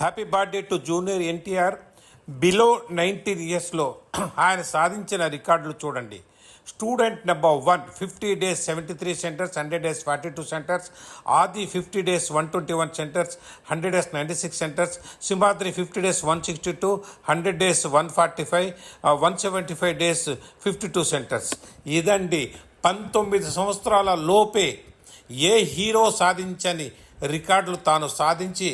Happy birthday to junior NTR below nineteen ఇయర్స్లో ఆయన సాధించిన రికార్డులు చూడండి. Student number one fifty days seventy three centres hundred days forty two centres Aadi fifty days one twenty one centres hundred days ninety six centres Simhadri fifty days one sixty two hundred days one forty five one seventy five days fifty two centres ఇదండి పంతొమ్మిది సంవత్సరాల లోపే ఏ hero సాధించని రికార్డులు తాను సాధించి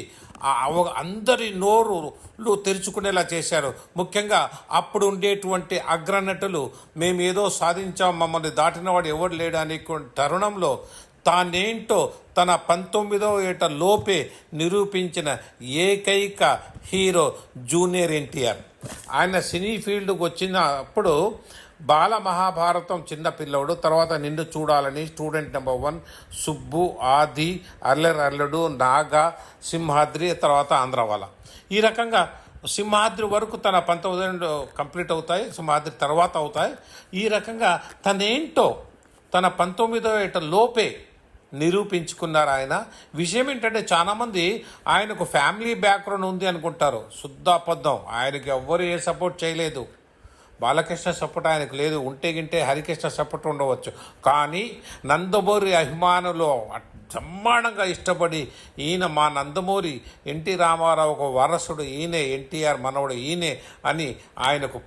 అవ- అందరి నోరులు తెరుచుకునేలా చేశారు. ముఖ్యంగా అప్పుడు ఉండేటువంటి అగ్రనటులు మేము ఏదో సాధించాం మమ్మల్ని దాటినవాడు ఎవడు లేడు అనే తరుణంలో తానేంటో తన పంతొమ్మిదవ ఏట లోపే నిరూపించిన ఏకైక హీరో జూనియర్ ఎన్టీఆర్. ఆయన సినీ ఫీల్డ్కి వచ్చినప్పుడు బాల మహాభారతం చిన్నపిల్లవుడు తర్వాత నిన్ను చూడాలని స్టూడెంట్ నెంబర్ వన్ సుబ్బు ఆది అల్లెర్ అల్లడు నాగా సింహాద్రి తర్వాత ఆంధ్రవాల. ఈ రకంగా సింహాద్రి వరకు తన పంతొమ్మిది కంప్లీట్ అవుతాయి సింహాద్రి తర్వాత అవుతాయి. ఈ రకంగా తనేంటో తన పంతొమ్మిదో ఏట లోపే నిరూపించుకున్నారు ఆయన. విషయం ఏంటంటే చాలామంది ఆయనకు ఫ్యామిలీ బ్యాక్గ్రౌండ్ ఉంది అనుకుంటారు. శుద్ధ అబద్ధం ఆయనకి ఎవ్వరు ఏ సపోర్ట్ చేయలేదు. బాలకృష్ణ సపోర్ట్ ఆయనకు లేదు. ఉంటే గింటే హరికృష్ణ సపోర్ట్ ఉండవచ్చు. కానీ నందమూరి అభిమానులు బ్రహ్మాండంగా ఇష్టపడి ఈయన మా నందమూరి ఎన్టీ రామారావు ఒక వారసుడు ఈయనే ఎన్టీఆర్ మనవడు ఈయనే అని ఆయనకు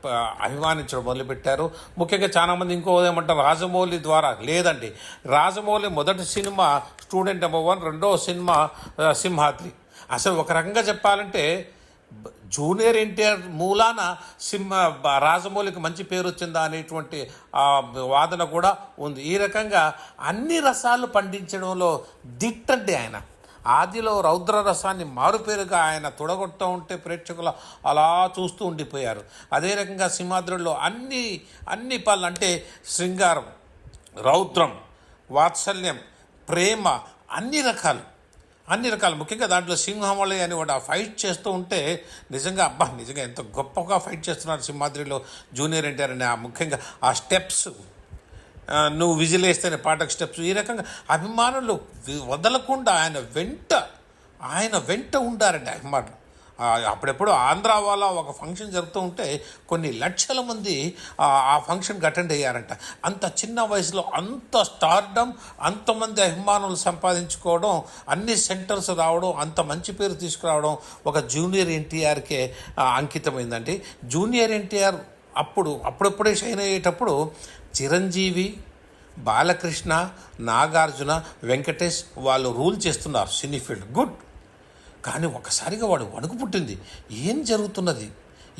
అభిమానించడం మొదలుపెట్టారు. ముఖ్యంగా చాలామంది ఇంకో ఏమంటారు రాజమౌళి ద్వారా లేదండి. రాజమౌళి మొదటి సినిమా స్టూడెంట్ నెంబర్ వన్ రెండవ సినిమా సింహాద్రి. అసలు ఒక రకంగా చెప్పాలంటే జూనియర్ ఎన్టీఆర్ మూలాన సింహ రాజమౌళికి మంచి పేరు వచ్చిందా అనేటువంటి వాదన కూడా ఉంది. ఈ రకంగా అన్ని రసాలు పండించడంలో దిట్టండి ఆయన. ఆదిలో రౌద్ర రసాన్ని మారుపేరుగా ఆయన తొడగొడుతూ ఉంటే ప్రేక్షకులు అలా చూస్తూ ఉండిపోయారు. అదే రకంగా సింహాద్రిలో అన్ని అన్ని పనులు అంటే శృంగారం రౌద్రం వాత్సల్యం ప్రేమ అన్ని రకాలు. అన్ని రకాలు. ముఖ్యంగా దాంట్లో సింహమళి అని వాడు ఆ ఫైట్ చేస్తూ ఉంటే నిజంగా అబ్బా నిజంగా ఎంత గొప్పగా ఫైట్ చేస్తున్నారు సింహాద్రిలో జూనియర్ ఎన్టీఆర్ అని ఆ ముఖ్యంగా ఆ స్టెప్స్ నువ్వు విజిల్ వేస్తేనే పాటకు స్టెప్స్ ఈ రకంగా అభిమానులు వదలకుండా ఆయన వెంట ఆయన వెంట ఉండారండి అభిమానులు. అప్పుడెప్పుడు ఆంధ్ర వాళ్ళ ఒక ఫంక్షన్ జరుగుతూ ఉంటే కొన్ని లక్షల మంది ఆ ఫంక్షన్కి అటెండ్ అయ్యారంట. అంత చిన్న వయసులో అంత స్టార్డమ్ అంతమంది అభిమానులు సంపాదించుకోవడం అన్ని సెంటర్స్ రావడం అంత మంచి పేరు తీసుకురావడం ఒక జూనియర్ ఎన్టీఆర్కే అంకితమైందండి. జూనియర్ ఎన్టీఆర్ అప్పుడు అప్పుడప్పుడే షైన్ అయ్యేటప్పుడు చిరంజీవి బాలకృష్ణ నాగార్జున వెంకటేష్ వాళ్ళు రూల్ చేస్తున్నారు సినీ ఫీల్డ్. గుడ్. కానీ ఒకసారిగా వాడు వణుకు పుట్టింది. ఏం జరుగుతున్నది?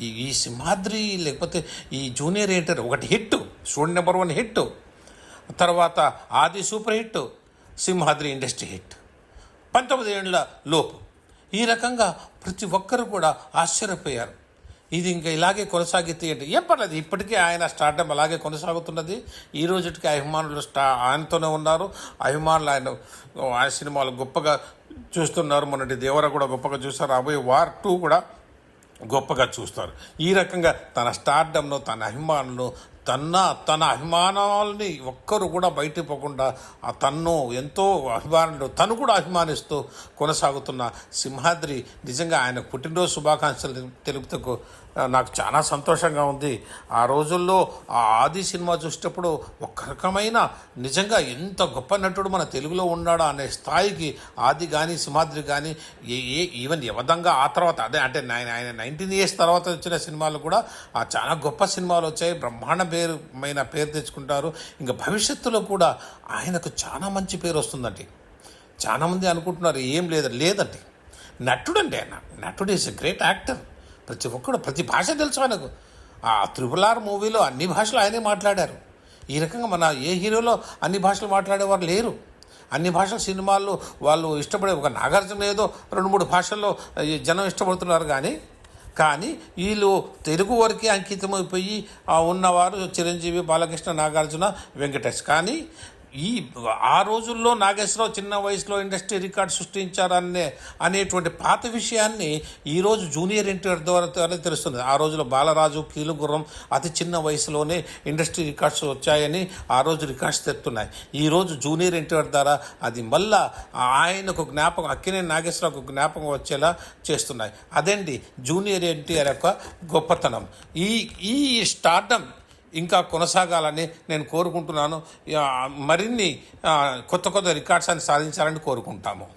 ఈ ఈ సింహాద్రి లేకపోతే ఈ జూనియర్ ఏంటర్ ఒకటి hit student number one hit తర్వాత Aadi super hit Simhadri industry hit. పంతొమ్మిది ఏళ్ళ లోపు ఈ రకంగా ప్రతి ఒక్కరు కూడా ఆశ్చర్యపోయారు. ఇది ఇంకా ఇలాగే కొనసాగితే అంటే ఏం పర్లేదు ఇప్పటికీ ఆయన స్టార్టప్ అలాగే కొనసాగుతున్నది. ఈ రోజుకి అభిమానులు స్టా ఆయనతోనే ఉన్నారు. అభిమానులు ఆయన ఆయన సినిమాలు గొప్పగా చూస్తున్నారు. మొన్నటి దేవర కూడా గొప్పగా చూస్తారు. రాబోయే వార్ టూ కూడా గొప్పగా చూస్తారు. ఈ రకంగా తన స్టార్డమ్ను తన అభిమానులు తన తన అభిమానాలని ఒక్కరు కూడా బయటపోకుండా ఆ తన్ను ఎంతో అభిమానులు తను కూడా అభిమానిస్తూ కొనసాగుతున్న సింహాద్రి నిజంగా ఆయన పుట్టినరోజు శుభాకాంక్షలు తెలుపుతూ నాకు చాలా సంతోషంగా ఉంది. ఆ రోజుల్లో ఆ ఆది సినిమా చూసేటప్పుడు ఒక రకమైన నిజంగా ఎంత గొప్ప నటుడు మన తెలుగులో ఉన్నాడా అనే స్థాయికి ఆది కానీ సింహాద్రి కానీ ఏ ఏ ఈవెన్ యవదంగా ఆ తర్వాత అదే అంటే ఆయన ఆయన నైన్టీన్ ఇయర్స్ తర్వాత వచ్చిన సినిమాలు కూడా ఆ చాలా గొప్ప సినిమాలు వచ్చాయి. బ్రహ్మాండ పేరుమైన పేరు తెచ్చుకుంటారు. ఇంకా భవిష్యత్తులో కూడా ఆయనకు చాలా మంచి పేరు వస్తుందండి. చాలామంది అనుకుంటున్నారు ఏం లేదు లేదండి. నటుడండి ఆయన. నటుడు ఈజ్ ఎ గ్రేట్ యాక్టర్ ప్రతి ఒక్కడు ప్రతి భాష తెలుసు ఆయనకు. ఆ త్రిపుల్ ఆర్ మూవీలో అన్ని భాషలు ఆయనే మాట్లాడారు. ఈ రకంగా మన ఏ హీరోలో అన్ని భాషలు మాట్లాడేవారు లేరు. అన్ని భాషల సినిమాల్లో వాళ్ళు ఇష్టపడే ఒక నాగార్జున ఏదో రెండు మూడు భాషల్లో జనం ఇష్టపడుతున్నారు కానీ కానీ వీళ్ళు తెలుగు వరకే అంకితమైపోయి ఉన్నవారు చిరంజీవి బాలకృష్ణ నాగార్జున వెంకటేష్. కానీ ఈ ఆ రోజుల్లో నాగేశ్వరరావు చిన్న వయసులో ఇండస్ట్రీ రికార్డ్ సృష్టించారనే అనేటువంటి పాత విషయాన్ని ఈరోజు జూనియర్ ఎన్టీఆర్ ద్వారా తెలుస్తుంది. ఆ రోజులో బాలరాజు కీలుగుర్రం అతి చిన్న వయసులోనే ఇండస్ట్రీ రికార్డ్స్ వచ్చాయని ఆ రోజు రికార్డ్స్ తెస్తున్నాయి. ఈరోజు జూనియర్ ఎన్టీఆర్ ద్వారా అది మళ్ళా ఆయనకు జ్ఞాపకం అక్కినే నాగేశ్వరరావుకు జ్ఞాపకం వచ్చేలా చేస్తున్నాయి. అదండి జూనియర్ ఎన్టీఆర్ యొక్క గొప్పతనం. ఈ ఈ స్టార్టం ఇంకా కొనసాగాలని నేను కోరుకుంటున్నాను. మరిన్ని కొత్త కొత్త రికార్డ్స్ అని సాధించాలని కోరుకుంటాము.